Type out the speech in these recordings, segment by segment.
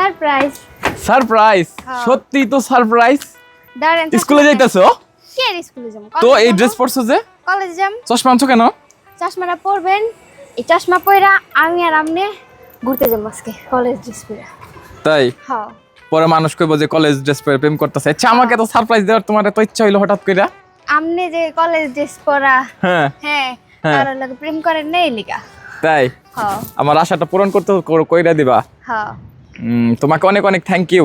Surprise surprise হ্যাঁ। সত্যি তো সারপ্রাইজ দাঁড়ান স্কুলে যাইতেছো? কে স্কুলে যাব? তো এই ড্রেস পরছো যে? কলেজ যাম। চশমা আনছো কেন? চশমাটা পরবেন। এই চশমা পরা আমি আর আপনি ঘুরতে যাব আজকে কলেজ ড্রেস তাই? হ্যাঁ। পরে মানুষ কইবো যে কলেজ ড্রেস পরে প্রেম করতেছে। আচ্ছা আমাকে তো সারপ্রাইজ দেওয়ার তোমার এত ইচ্ছা হইল হঠাৎ করে আপনি যে কলেজ ড্রেস পরা। হ্যাঁ। হ্যাঁ হ্যাঁ। তার লাগে প্রেম করেন নেই লিগা তাই? হ্যাঁ। আমার আশাটা পূরণ করতে কইরা দিবা। হ্যাঁ। তোমাকে অনেক অনেক থ্যাংক ইউ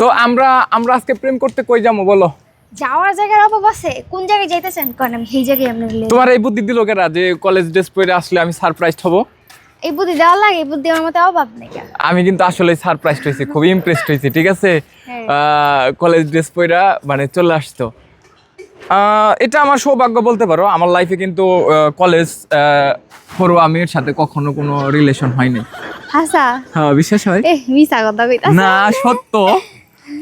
তো আমরা আমরা আজকে প্রেম করতে কই যাব বলো? যাওয়ার জায়গার অভাব আছে। কোন জায়গায় যাইতেছেন? কোন আমি সেই জায়গায় আপনি তোমার এই বুদ্ধি দিল কেরা যে কলেজ ড্রেস পরে আসলে আমি সারপ্রাইজ হব? এই বুদ্ধি দেওয়া লাগে এই বুদ্ধি আমার মতো অভাব নেই। আমি কিন্তু আসলে সারপ্রাইজ হয়েছি খুবই ইমপ্রেসড হয়েছি ঠিক আছে। কলেজ ড্রেস পরা মানে চলে আসতো। এটা আমার সৌভাগ্য বলতে পারো আমার লাইফে কিন্তু কলেজ পড়ুয়া মেয়ের সাথে কখনো কোনো রিলেশন হয়নি। হাসা হ্যাঁ বিশ্বাস হয়। এ মিছা কথা কইতা না সত্য।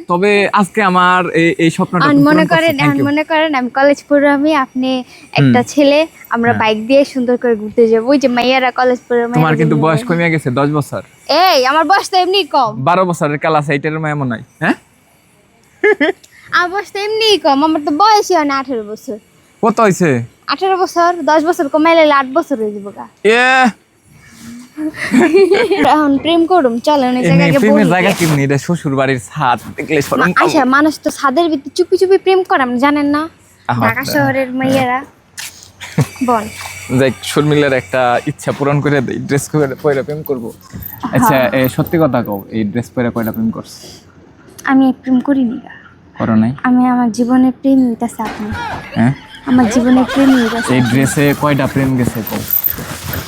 তবে আজকে আমার এই- স্বপ্নটা মনে করেন মনে করেন আমি কলেজ আমি আপনি একটা ছেলে আমরা হ্যাঁ। বাইক দিয়ে সুন্দর করে ঘুরতে যাব। ওই যে মাইয়ারা কলেজ পড়ে তোমার কিন্তু বয়স কমে গেছে দশ বছর। এই আমার বয়স তো এমনি কম। বারো বছরের ক্লাস এইটার এমন নাই হ্যাঁ? আমার বয়স তো এমনি কম আমার তো বয়সই হয় না আঠেরো বছর। কত হয়েছে আঠেরো বছর দশ বছর কমাইলে আট বছর হয়ে যাব এ এখন প্রেম করুম চলেন এমনি জায়গায় প্রেমের জায়গা কেমনি এটা শ্বশুর বাড়ির ছাদ দেখলে শরম আচ্ছা মানুষ তো ছাদের ভিতরে চুপি চুপি প্রেম করে আপনি জানেন না? ঢাকা শহরের মাইয়ারা বল। যাই শর্মিলার একটা ইচ্ছা পূরণ করে দেই ড্রেস করে পরে প্রেম করব। আচ্ছা সত্যি কথা কও এই ড্রেস পরে কয়টা প্রেম করছ? আমি প্রেম করিনি। করো নাই? আমি আমার জীবনে প্রেম হইতাছে আপনি। হ্যাঁ? আমার জীবনে প্রেম হইতাছে এই ড্রেসে কয়টা প্রেম গেছে কও?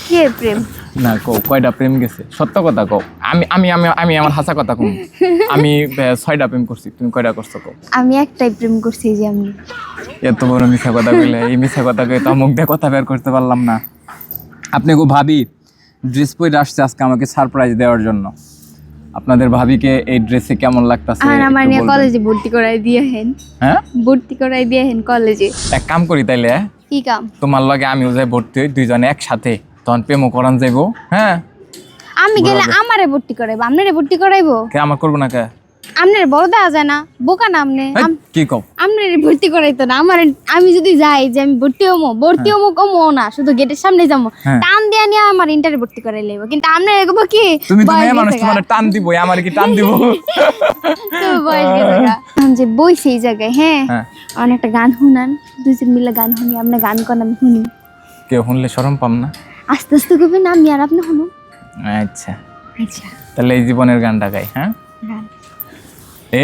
কে প্রেম? না কও কয়টা প্রেম গেছে? সত্য কথা কও। আমি আমি আমি আমি আমার হাসা কথা কম। আমি ছয়টা প্রেম করছি তুমি কয়টা করছ কও? আমি একটাই প্রেম করছি যে আমি এত বড় মিথ্যা কথা কইলে এই মিথ্যা কথা কই তো মুখ দিয়ে কথা বের করতে পারলাম না। আপনি গো ভাবি ড্রেস পরে আসছে আজকে আমাকে সারপ্রাইজ দেওয়ার জন্য। আপনাদের ভাবিকে এই ড্রেসে কেমন লাগতাছে আর আমার নিয়ে কলেজে ভর্তি করাই দিয়ে হেন। হ্যাঁ? ভর্তি করাই দিয়ে হেন কলেজে। এক কাম করি তাইলে কি কাম? তোমার লগে আমিও যাই ভর্তি হই দুইজনে একসাথে। তখন প্রেমও করান যাইবো হ্যাঁ? আমি গেলে আমারে ভর্তি করাইবো আপনারে ভর্তি করাইবো? কে আমার করব না কে? আপনার বড় দেওয়া যায় না বোকা না আপনি কি কও? আপনার ভর্তি করাইতো না আমার আমি যদি যাই যে আমি ভর্তি হমো ভর্তি হমো কমো না শুধু গেটের সামনে যাব হ্যাঁ। টান দিয়া নিয়ে আমার ইন্টারে ভর্তি করাই লাগবো কিন্তু আপনার এগোবো কি তুমি তো মেয়ে মানুষ তোমার টান দিব আমার কি টান দিব? তো বয়স গেছে যে বইছি এই জায়গায় হ্যাঁ? অনেকটা গান শুনান দুজন মিলে গান শুনি আপনি গান করেন আমি শুনি। কেউ শুনলে সরম পাম না। আস্তে আস্তে করবেন আমি আর আপনি শুনুন আচ্ছা। আচ্ছা। তাহলে এই জীবনের গানটা গাই হ্যাঁ?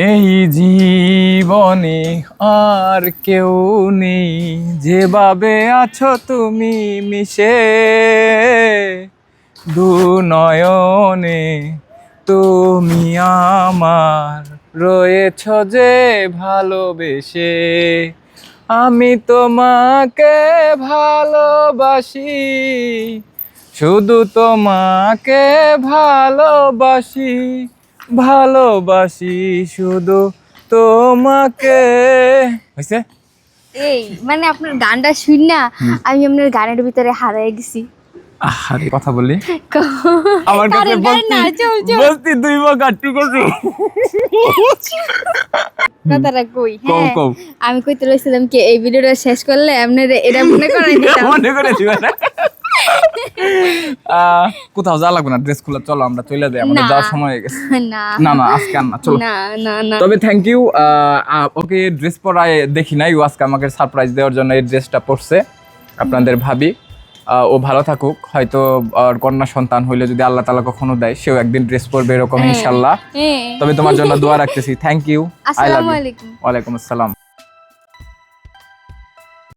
এই জীবনে আর কেউ নেই যেভাবে আছো তুমি মিশে। দু নয়নে তুমি আমার রয়েছ যে ভালোবেসে। আমি তোমাকে ভালোবাসি শুধু তোমাকে ভালোবাসি ভালোবাসি শুধু তোমাকে। হয়েছে? এই মানে আপনার গানটা শুন না আমি আপনার গানের ভিতরে হারাই গেছি। আরে কথা বলি আমার কাছে দুই বকার কথাটা কই হ্যাঁ। আমি কইতে লইছিলাম কি এই ভিডিওটা শেষ করলে আপনার এটা মনে করাই দিতাম। মনে করে দিবে না। কোথাও যা লাগবে না ড্রেস খুলে চলো আমরা চলে যাই আমাদের যাওয়ার সময় হয়ে গেছে। না। না আজকে আর না চলো। তবে থ্যাংক ইউ ওকে ড্রেস পরায় দেখি নাই ও আজকে আমাকে সারপ্রাইজ দেওয়ার জন্য এই ড্রেসটা পরছে আপনাদের ভাবি। ও ভালো থাকুক। হয়তো আর কন্যা সন্তান হইলে যদি আল্লাহ তালা কখনো দেয় সেও একদিন ড্রেস পরবে এরকম ইনশাল্লাহ হ্যাঁ। তবে তোমার জন্য দোয়া রাখতেছি। Thank you I love you ওয়ালাইকুম আসসালাম।